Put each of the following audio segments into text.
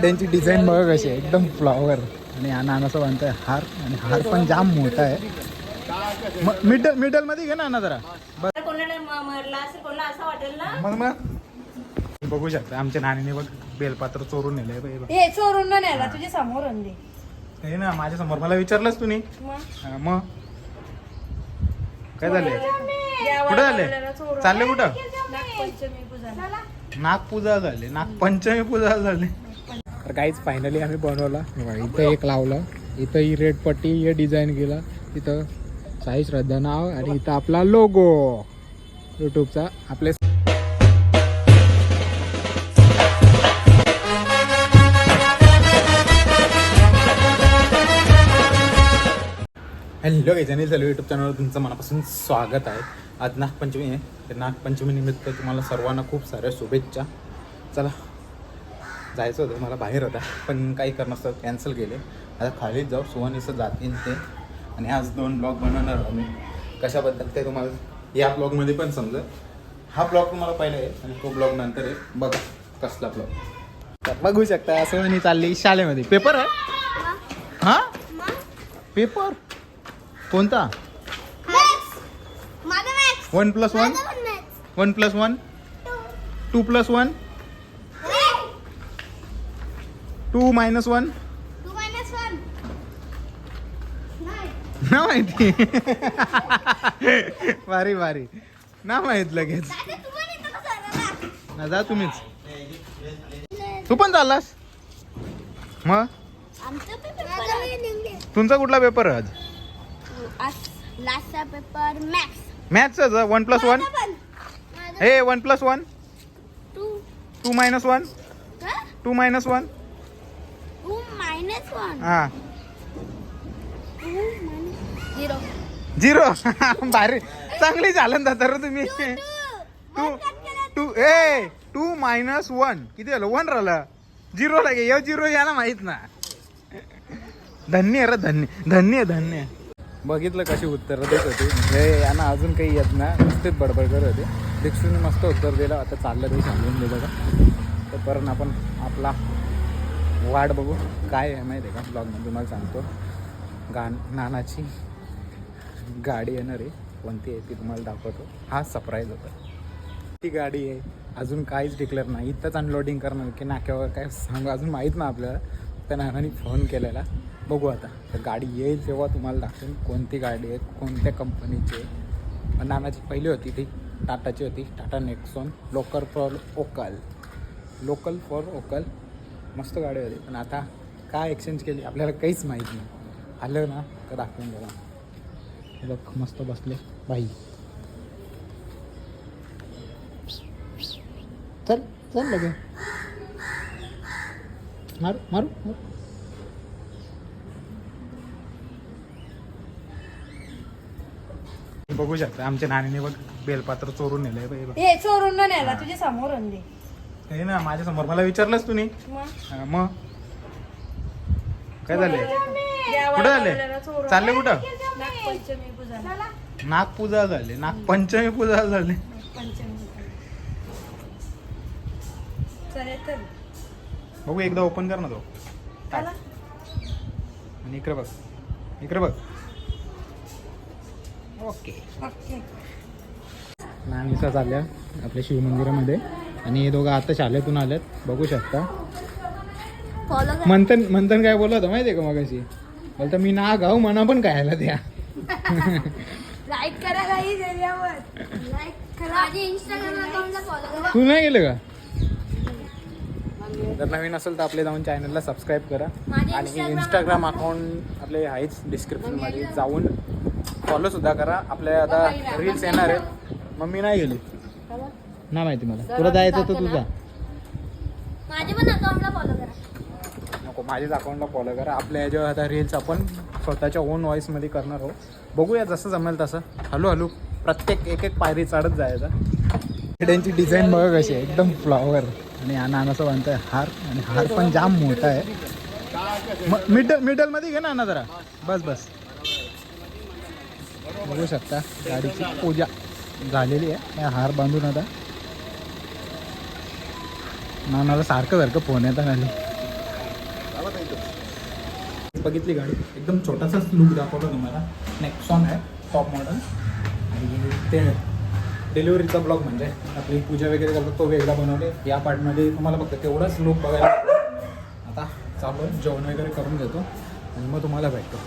त्यांची डिझाईन बघा कशी आहे. एकदम फ्लॉवर आणि हा नानाचा बांधतोय हार आणि हार पण जाम मोठा आहे. म- मिडल मिडलमध्ये घे ना ना जरा बस तर कोणाला म- मरला असेल कोणाला असं वाटेल ना? मग मग. बघू शकता. आमच्या नानीने बघ बेलपात्र चोरून नेलंय बघ, हे बघ. हे चोरून न तुझ्या समोर हे ना माझ्यासमोर. मला विचारलंच तुम्ही? मग? मग. काय देवाला कुठं झाले. चालले कुठं? नागपंचमी पूजा नागपूजा झाली. नागपंचमी पूजा झाली. तर काहीच फायनली आम्ही बनवला. बघा, इथं एक लावलं. इथं ही रेड पट्टी हे डिझाईन केला. तिथं साई श्रद्धा नाव आणि इथं आपला लोगो युट्यूबचा आपले हॅलो गैजानी चालू युट्यूब चॅनलवर तुमचं मनापासून स्वागत आहे. आज नागपंचमी आहे. तर नागपंचमी निमित्त तुम्हाला सर्वांना खूप साऱ्या शुभेच्छा. चला जायचं होतं मला बाहेर होता. पण काही कारणास्तव कॅन्सल केले. आता खालीच जाऊ सुवानीचं जातील ते. आणि आज दोन ब्लॉग बनवणार मी. कशाबद्दल ते तुम्हाला या ब्लॉगमध्ये पण समजेल. हा ब्लॉग तुम्हाला पहिला आहे आणि तो ब्लॉग नंतर आहे. बघा कसला ब्लॉग तर बघू शकता सुवानी चालली शाळेमध्ये. पेपर आहे? हां? पेपर कोणता? One plus one one plus one two plus one two minus one? ना माहिती. भारी भारी. ना माहीत लगेच. ना जा तुम्हीच. तू पण चाललास? मग? तुमचा कुठला पेपर आज? लास्टचा पेपर मॅथ्स मॅथ्सच वन प्लस वन हे one plus one two two minus one two minus one one हां. टू मायनस झिरो भारी. चांगली झालं ना तर तुम्ही. Two two A two minus one किती झालं? वन राहिलं. झिरो लागे यो झिरो याला माहीत ना. धन्य आहे रे धन्य. धन्य धन्य. बघितलं कशी उत्तर देत होती. म्हणजे यांना अजून काही येत ना. नुसतेच बडबड करत होते. दीक्षूने मस्त उत्तर दिलं. आता चाललं ते सांगून दिलं का तर परत आपण आपला वाट बघू. काय आहे माहिती आहे का? ब्लॉगमध्ये तुम्हाला सांगतो. गा नानाची गाडी येणार आहे. कोणती आहे ती तुम्हाला दाखवतो. हा सरप्राईज होता. ती गाडी आहे. अजून काहीच डिक्लेअर नाही. इथंच अनलोडिंग करणार की नाक्यावर काय सांगू? अजून माहीत ना आपल्याला. त्या नानाने फोन केलेला. बघू आता. तर गाडी येईल तेव्हा तुम्हाला दाखवेन कोणती गाडी आहे कोणत्या कंपनीची आहे. नानाची पहिली होती ती. टाटाची होती. Tata Nexon. Local for vocal. Local for vocal. मस्त गाडी होती. पण आता काय एक्सचेंज केली? आपल्याला काहीच माहीत नाही. आलं ना तर दाखवून बघा बघ मस्त बसले. बाई. चल चल लगे. मारू मारू मारू. बघू शकता आमच्या नानीने बघ बेलपात्र चोरून नेलंय हे चोरून न नेला तुझ्या समोर आणली. हे ना माझ्यासमोर मला विचारलंच तुम्ही मग? हा, मग? काय देवाला कुठं झाले. चालले कुठं? नागपंचमी पूजा नागपूजा झाली नागपंचमी पूजा झाली. पंचमी चालेल तर. बघू एकदा ओपन कर ना तो. आणि इकडे बघ. इकडे बघ. ओके. ओके. नानीचा चालल्या आपल्या शिवमंदिरामध्ये आणि हे दोघं आता शाळेतून आलेत. बघू शकता. फॉलो मंथन मंथन काय बोलत होतं माहिती आहे का मगाशी? बोलता मी ना गाऊ म्हणा पण खायला द्या. लाईक करा काही त्याच्यावर. लाईक करा. माझ्या इंस्टाग्राम अकाउंटला फॉलो करा. तू नाही गेलं का? जर नवीन असेल तर आपले जाऊन चॅनलला सबस्क्राईब करा. माझे आणि इंस्टाग्राम अकाउंट आपले आहेच डिस्क्रिप्शनमध्ये जाऊन फॉलो सुद्धा करा. आपल्या आता रील्स येणार आहेत. मम्मी नाही गेली. नाही माहिती मला. तुला जायचं तर तुझा. माझ्या पण अकाउंटला फॉलो करा. नको माझ्याच अकाउंटला फॉलो करा. आपल्या याच्यावर आता रील्स आपण स्वतःच्या ओन व्हॉईसमध्ये करणार आहोत. बघूया जसं जमेल तसं. हळू हळू प्रत्येक एक एक पायरी चढत जायचा. त्यांची डिझाईन बघा कशी आहे. एकदम फ्लॉवर आणि हा नानाचा बांधतोय हार. आणि हार पण जाम मोठा आहे. म- मिडल मिडलमध्ये घे ना ना जरा. बस बस. बघू शकता गाडीची पूजा झालेली आहे. या हार बांधून आता नानाला सारखं सारखं फोन येतात आले बघितली गाडी. एकदम छोटासाच लुक दाखवतो तुम्हाला. नेक्सॉन आहे टॉप मॉडल आणि ते डिलिव्हरीचा ब्लॉग म्हणजे आपली पूजा वगैरे करतो तो वेगळा बनवले या पार्टमध्ये तुम्हाला फक्त तेवढाच लुक बघायला आता चालू जेवण वगैरे करून घेतो आणि मग तुम्हाला भेटतो.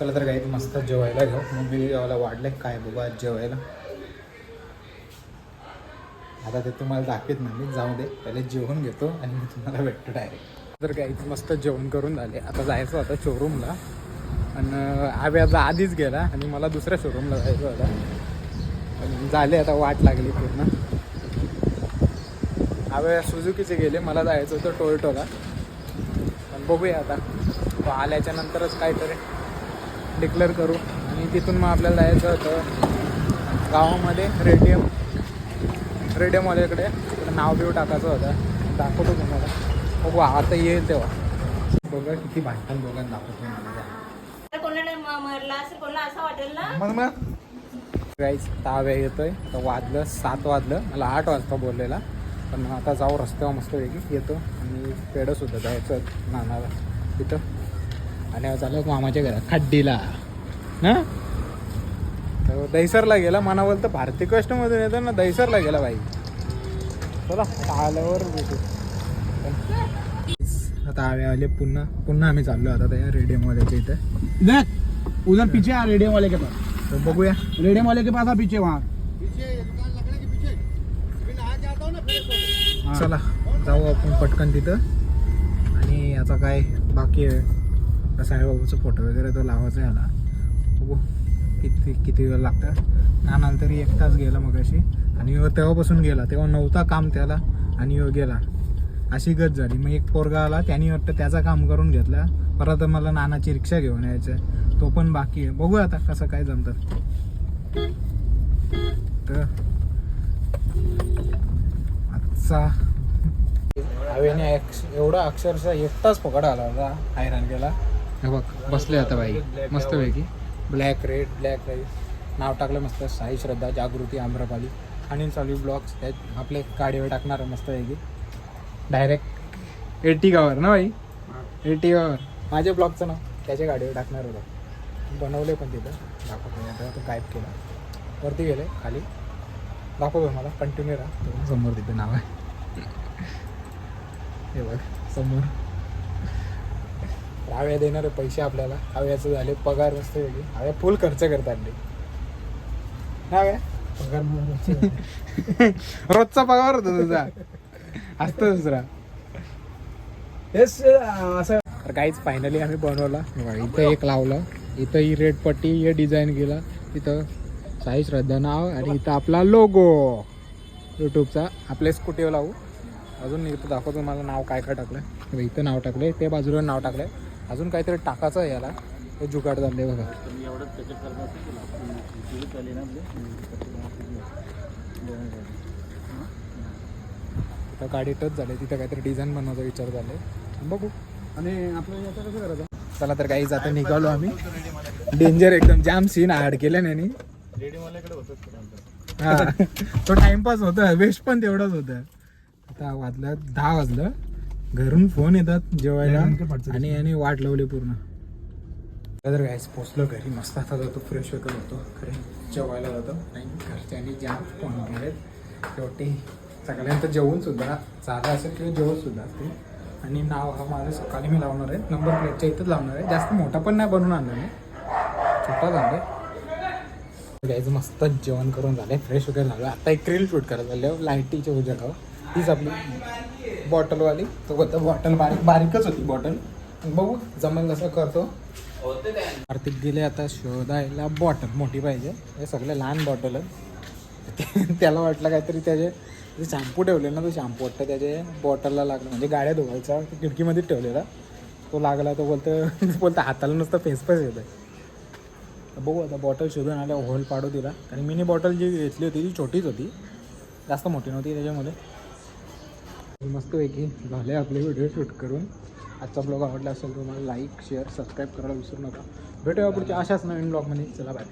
चला तर काही मस्त जेवायला घेऊ. मम्मी जेवायला वाढले. काय बघू आज जेवायला. आता ते तुम्हाला दाखवत नाही मी जाऊ दे पहिले जेवण घेतो आणि मी तुम्हाला भेटतो डायरेक्ट तर काही मस्त जेवण करून झाले. आता जायचं होतं शोरूमला आणि आम्ही आता आधीच गेला आणि मला दुसऱ्या शोरूमला जायचं होतं. झाले आता वाट लागली पूर्ण. आवे सुझुकीचे गेले मला जायचं होतं टोयोटोला पण बघूया आता. तो आल्याच्या नंतरच काहीतरी डिक्लेअर करू. आणि तिथून मग आपल्याला जायचं होतं गावामध्ये रेडियम रेडियम वाल्याकडे तिकडे नाव बिव टाकायचं होतं. दाखवतो तुम्हाला. बघू आता येईल तेव्हा. बघा किती भांडण दोघांना दाखवतो मला मग मग. गाईच ताव्या येतोय. वाजलं सात वाजलं. मला आठ वाजता बोललेला. पण आता जाऊ रस्त्यावर मस्त वेगळी येतो. आणि पेडं सुद्धा जायचं नानाला तिथं आणि चालू मामाच्या घरात खड्डीला ना दहिसरला गेला मनावर तर भारती कष्टमधून येतो ना दहिसरला गेला बाई चला आल्यावर भेटू. आता आवे आले पुन्हा पुन्हा आम्ही चाललो आता त्या रेडियमवाल्याच्या इथे. देख उधर पीछे आ रेडियम वाले के पास. बघूया. रेडियम वाले के पास आ पीछे वहाँ। चला जाऊ आपण पटकन तिथं. आणि आता काय बाकी आहे? साईबाबाचा फोटो वगैरे तो लावायचा आहे याला बघू. किती किती वेळ लागतं नानाला तरी एक तास गेला मग अशी आणि तेव्हापासून गेला. तेव्हा नव्हता काम त्याला आणि ह्यो गेला. अशी गत झाली. मग एक पोरगा आला. त्याने वाटतं त्याचा काम करून घेतला. परत मला नानाची रिक्षा घेऊन यायचं तो पण बाकी आहे. बघू आता कसं काय जमतं. तर आजचा हवेने एवढा अक्षरशः एकटाच पकड आला होता. हैराण केला. हे बघ बसले आता बाई. मस्त पैकी. Black red black rice. नाव टाकलं मस्त. साई श्रद्धा जागृती आम्रपाली. आणि चालू ब्लॉग्स त्यात आपले गाडीवर टाकणार आहे मस्त डायरेक्ट एटीगावर ना भाई एटीगावर माझ्या ब्लॉगचं नाव त्याच्या गाडीवर टाकणार होतं. बनवले पण तिथं. दाखवतो. आता तो गायब केला. वरती गेले खाली. दाखवतो मला कंटिन्यू राहा. समोर तिथं नाव आहे. हे बघ समोर. हव्या देणारे पैसे आपल्याला हव्याचं झाले पगार मस्त वेगळी हव्या फुल खर्च करतात ते. हव्या पगार रोजचा पगार होता तुझा. असतो दुसरा. हेच असं तर काहीच फायनली आम्ही बनवला. इथं एक लावलं. इथं ही रेड पट्टी हे डिझाईन केला. इथं साई श्रद्धा नाव आणि इथं आपला लोगो यूट्यूबचा आपल्या स्कूटीवर लावू. अजून इथं दाखवतो मला नाव काय काय टाकलं इथं नाव टाकलंय. ते बाजूला नाव टाकलंय. अजून काहीतरी टाकायचं आहे याला. हे जुगाड झाले बघा. तिथं गाडी टच झाली तिथं काहीतरी डिझाईन बनवायचा विचार झालाय. बघू. आणि आपलं याचं कसं करायचं? चला तर काही आता निघालो आम्ही. डेंजर एकदम जाम सीन हाड केलं नाही हा. तो टाइमपास होता वेस्ट पण तेवढाच होता आता वाजलं दहा वाजलं. घरून फोन येतात जेवायला आणि आणि वाट लावली पूर्ण. तर गायस पोचलो घरी. मस्त आता जातो फ्रेश वगैरे होतो खरे जेवायला जातो. नाही घरच्यांनी जाम फोन केले शेवटी सगळ्यांचं जेवण सुद्धा झालं असेल किंवा जेवण सुद्धा असते आणि नाव हा माझं सकाळी मी लावणार आहे. नंबर प्लेटच्या इथंच लावणार आहे. जास्त मोठा पण नाही बनवून आणला मी. छोटा झाला घ्यायचं मस्त जेवण करून झालंय फ्रेश वगैरे झालं आता एक रील शूट करायला झालं. लाईटीच्या उजेडावर हीच आपली बॉटलवाली. तो होता बॉटल बारीक बारीकच होती बॉटल. बघू जमेल कसं करतो. कार्तिक गेले आता शोधायला बॉटल मोठी पाहिजे. हे सगळे लहान बॉटल त्याला वाटलं काहीतरी त्याचे जे शॅम्पू ठेवले ना तो शॅम्पू वाटतं त्याचे बॉटलला लागलं. म्हणजे गाड्या धुवायचा तो खिडकीमध्येच ठेवलेला. तो लागला तो बोलतो बोलतो हाताला नुसतं फेसफेस येतं बघू आता बॉटल शोधून आल्या होल पाडू तिला. आणि मिनी बॉटल जी घेतली होती ती छोटीच होती. जास्त मोठी नव्हती त्याच्यामध्ये. मस्तपैकी झाले आपले व्हिडिओ शूट करून. आजचा ब्लॉग आवडला असेल तर मला लाईक शेअर सबस्क्राईब करायला विसरू नका. भेटूया पुढच्या अशाच नवीन ब्लॉगमध्ये चला बाय